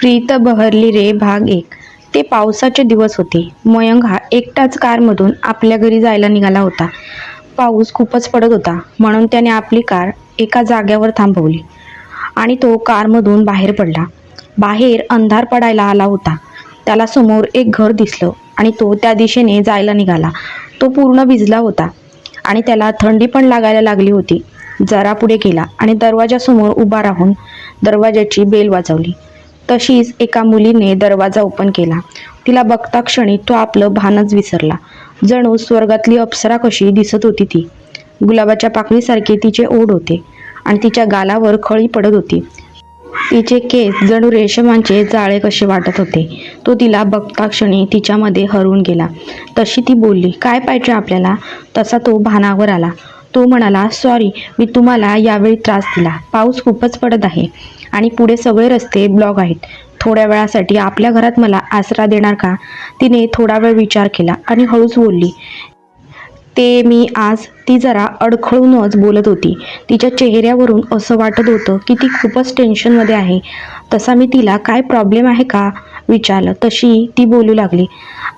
प्रीत बहरली रे भाग एक. ते पावसाचे दिवस होते. मयंक हा एकटाच कारमधून आपल्या घरी जायला निघाला होता. पाऊस खूपच पडत होता. म्हणून त्याने आपली कार एका जाग्यावर थांबवली आणि तो कारमधून बाहेर पडला. बाहेर अंधार पडायला आला होता. त्याला समोर एक घर दिसलं आणि तो त्या दिशेने जायला निघाला. तो पूर्ण भिजला होता आणि त्याला थंडी पण लागायला लागली होती. जरा पुढे गेला आणि दरवाजासमोर उभा राहून दरवाजाची बेल वाजवली. तशीच एका मुलीने दरवाजा ओपन केला. तिला बघता क्षणी तो आपलं भानच विसरला. जणू स्वर्गातली अप्सरा कशी दिसत होती ती. गुलाबाच्या पाकळीसारखे तिचे ओढ होते आणि तिच्या गालावर खळी पडत होती. तिचे केस जणू रेशमांचे जाळे कसे वाटत होते. तो तिला बघता क्षणी तिच्यामध्ये हरवून गेला. तशी ती बोलली काय पाहिजे आपल्याला? तसा तो भानावर आला. तो म्हणाला सॉरी मी तुम्हाला यावेळी त्रास दिला. पाऊस खूपच पडत आहे आणि पुढे सगळे रस्ते ब्लॉक आहेत. थोड्या वेळासाठी आपल्या घरात मला आसरा देणार का? तिने थोडा वेळ विचार केला आणि हळूच बोलली ते मी आज ती जरा अडखळूनच बोलत होती. तिच्या चेहऱ्यावरून असं वाटत होतं की ती खूपच टेन्शनमध्ये आहे. तसा मी तिला काय प्रॉब्लेम आहे का? विचारलं. तशी ती बोलू लागली.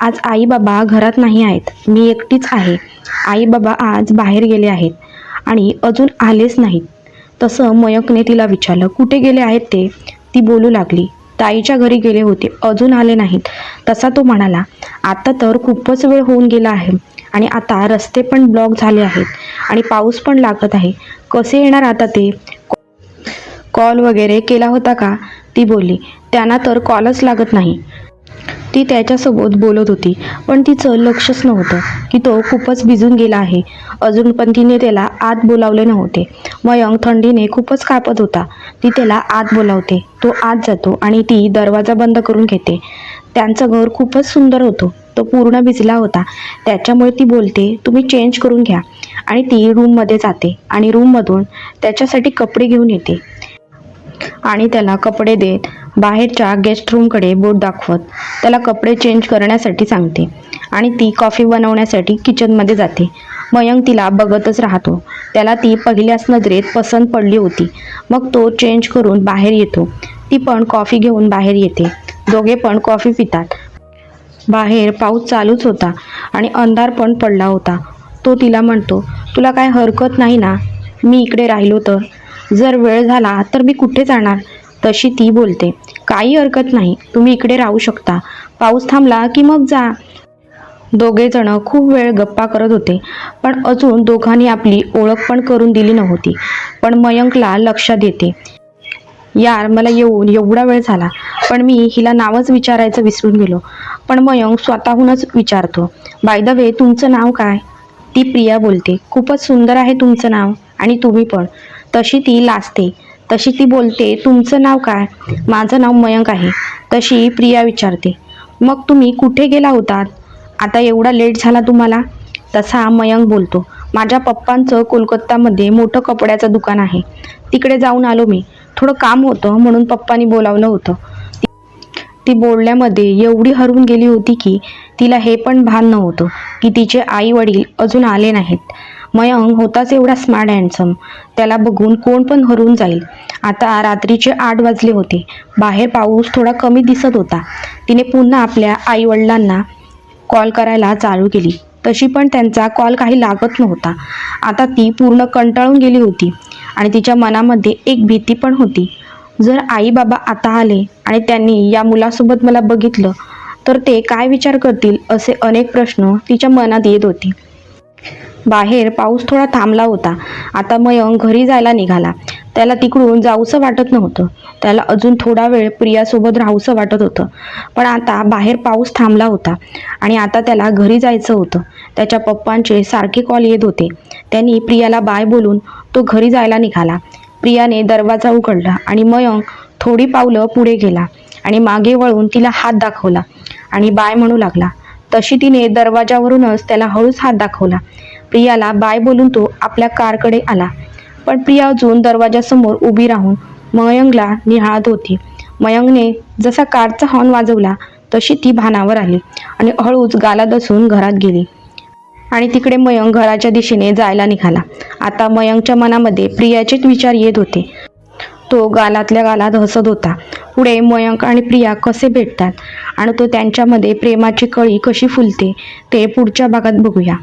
आज आई बाबा घरात नाही आहेत. मी एकटीच आहे. आई बाबा आज बाहेर गेले आहेत आणि अजून आलेच नाहीत. तसं मयकने तिला विचारलं. कुठे गेले आहेत ते? ती बोलू लागली. ताईच्या घरी गेले होते. अजून आले नाहीत. तसा तो म्हणाला. आता तर खूपच वेळ होऊन गेला आहे आणि आता रस्ते पण ब्लॉक झाले आहेत आणि पाऊस पण लागत आहे. कसे येणार आता ते? कॉल वगैरे केला होता का? ती बोलली त्यांना तर कॉलच लागत नाही. ती त्याच्यासोबत बोलत होती पण तिचं लक्षच नव्हतं की तो खूपच भिजून गेला आहे. अजून पण तिने त्याला आत बोलावले नव्हते. मयंक थंडीने खूपच कापत होता. ती त्याला आत बोलावते. तो आत जातो आणि ती दरवाजा बंद करून घेते. त्यांचं घर खूपच सुंदर होतं. तो पूर्ण भिजला होता. त्याच्यामुळे ती बोलते तुम्ही चेंज करून घ्या. आणि ती रूममध्ये जाते आणि रूममधून त्याच्यासाठी कपडे घेऊन येते. आणि त्याला कपडे देत बाहेरच्या गेस्ट रूमकडे बोट दाखवत. त्याला कपडे चेंज करण्यासाठी सांगते. आणि ती कॉफी बनवण्यासाठी किचनमध्ये जाते. मयंक तिला बघतच राहतो. त्याला ती पहिल्याच नजरेत पसंत पडली होती. मग तो चेंज करून बाहेर येतो. ती पण कॉफी घेऊन बाहेर येते. दोघे पण कॉफी पितात. बाहेर पाऊस चालूच होता आणि अंधार पण पडला होता. तो तिला म्हणतो तुला काय हरकत नाही ना? मी इकडे राहिलो तर. जर वेळ झाला तर मी कुठे जाणार? तशी ती बोलते. काही हरकत नाही. तुम्ही इकडे राहू शकता. पाऊस थांबला की मग जा. दोघेजण खूप वेळ गप्पा करत होते. पण अजून दोघांनी आपली ओळख पण करून दिली नव्हती. पण मयंकला लक्षात येते यार मला येऊन एवढा वेळ झाला. पण मी हिला नावच विचारायचं विसरून गेलो. पण मयंक स्वतःहूनच विचारतो बाय द वे तुमचं नाव काय? ती प्रिया बोलते खूपच सुंदर आहे तुमचं नाव आणि तुम्ही पण. तशी ती लाजते. तशी ती बोलते तुमचं नाव काय? माझं नाव मयंक आहे. तशी प्रिया विचारते. मग तुम्ही कुठे गेला होतात? आता एवढा लेट झाला तुम्हाला? तसा मयंक बोलतो. माझ्या पप्पांचं कोलकातामध्ये मोठं कपड्याचं दुकान आहे. तिकडे जाऊन आलो मी. थोडं काम होतं म्हणून पप्पानी बोलावलं होतं. ती बोलण्यामध्ये एवढी हरवून गेली होती की तिला हे पण भान नव्हतं की तिचे आई वडील अजून आले नाहीत. मयंक होताच एवढा स्मार्ट हँडसम त्याला बघून कोण पण हरवून जाईल. आता रात्रीचे आठ वाजले होते. बाहेर पाऊस थोडा कमी दिसत होता. तिने पुन्हा आपल्या आई वडिलांना कॉल करायला चालू केली. तशी पण त्यांचा कॉल काही लागत नव्हता. आता ती पूर्ण कंटाळून गेली होती आणि तिच्या मनामध्ये एक भीती पण होती. जर आई बाबा आता आले आणि त्यांनी या मुलासोबत मला बघितलं तर ते काय विचार करतील असे अनेक प्रश्न तिच्या मनात येत होते. बाहेर पाऊस थोडा थांबला होता. आता मयंक घरी जायला निघाला. त्याला तिकडून जाऊसं वाटत नव्हतं. त्याला अजून थोडा वेळ प्रियासोबत राहूसं वाटत होतं. पण आता बाहेर पाऊस थांबला होता आणि आता त्याला घरी जायचं होतं. त्याच्या पप्पांचे सारखे कॉल येत होते. त्यांनी प्रियाला बाय बोलून तो घरी जायला निघाला. प्रियाने दरवाजा उघडला आणि मयंक थोडी पावलं पुढे गेला आणि मागे वळून तिला हात दाखवला आणि बाय म्हणू लागला. तशी तिने दरवाजावरूनच त्याला हळूच हात दाखवला. प्रियाला बाय बोलून तो आपल्या कारकडे आला. पण प्रिया अजून दरवाजासमोर उभी राहून मयंगला निहाळत होती. मयंगने जसा कारचा हॉर्न वाजवला तशी ती भानावर आली आणि हळूच गाला दसून घरात गेली. आणि तिकडे मयंक घराच्या दिशेने जायला निघाला. आता मयंकच्या मनामध्ये प्रियाचेच विचार येत होते. तो गालातल्या गालात हसत होता. पुढे मयंक आणि प्रिया कसे भेटतात? आणि तो त्यांच्यामध्ये प्रेमाची कळी कशी फुलते? ते पुढच्या भागात बघूया.